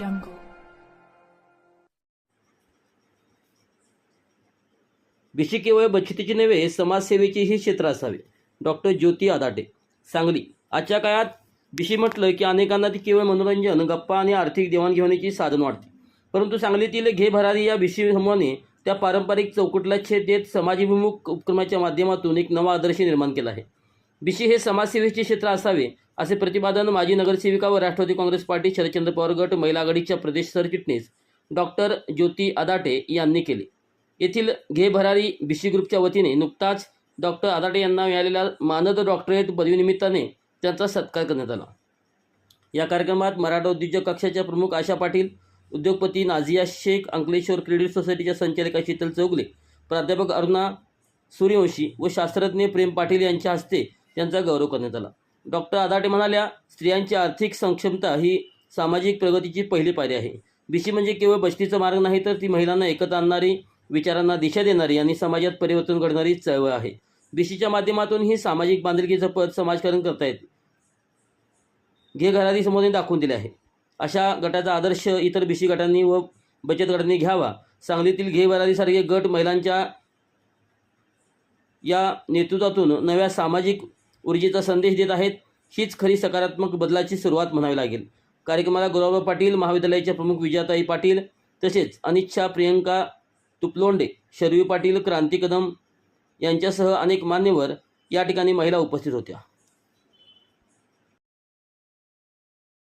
jungle. बिशी केवळ बचतीची नव्हे समाजसेवेचीही क्षेत्र असावे. डॉक्टर ज्योती आदाटे सांगली आजच्या काळात बिशी म्हटलं की अनेकांना ती केवळ मनोरंजन गप्पा आणि आर्थिक देवाणघेवाणीची साधन वाटते. परंतु सांगलीतील घे भरारी या बिशी समूहाने त्या पारंपरिक चौकटला छेद देत समाजभिमुख उपक्रमाच्या माध्यमातून एक नवा आदर्श निर्माण केला आहे. बिशी हे समाजसेवेचे क्षेत्र असावे असे प्रतिपादन माजी नगरसेविका व राष्ट्रवादी काँग्रेस पार्टी शरदचंद्र पवार गट महिला आघाडीच्या प्रदेश सरचिटणीस डॉक्टर ज्योती आदाटे यांनी केले. येथील घे भरारी बीसी ग्रुपच्या वतीने नुकताच डॉक्टर आदाटे यांना मिळालेल्या मानद डॉक्टरेट पदवीनिमित्ताने त्यांचा सत्कार करण्यात आला. या कार्यक्रमात मराठा उद्योजक कक्षाच्या प्रमुख आशा पाटील उद्योगपती नाझिया शेख अंकलेश्वर क्रेडिट सोसायटीच्या संचालिका शीतल चौगले प्राध्यापक अरुणा सूर्यवंशी व शास्त्रज्ञ प्रेम पाटील यांच्या हस्ते त्यांचा गौरव करण्यात आला. डॉक्टर आदाटे म्हणाल्या स्त्रियांची आर्थिक सक्षमता ही सामाजिक प्रगतीची पहिली पायरी आहे. बीसी म्हणजे केवळ बचतीचा मार्ग नाही तर ती महिलांना एकत्र आणणारी विचारांना दिशा देणारी आणि समाजात परिवर्तन घडणारी चळवळ आहे. बीसीच्या माध्यमातून ही सामाजिक बांधिलकीचं पद समाजकारण करता येते. घे घरादी समोरने दाखवून दिले आहे. अशा गटाचा आदर्श इतर बीसी गटांनी व बचत गटांनी घ्यावा. सांगलीतील घे घरादीसारखे गट महिलांच्या या नेतृत्वातून नव्या सामाजिक ऊर्जेचा संदेश देत आहेत हीच खरी सकारात्मक बदलाची सुरुवात म्हणावी लागेल. कार्यक्रमाला गुलाबराव पाटील महाविद्यालयाच्या प्रमुख विजयाताई पाटील तसेच अनिच्छा प्रियंका तुपलोंडे शर्वी पाटील क्रांती कदम यांच्यासह अनेक मान्यवर या ठिकाणी महिला उपस्थित होत्या.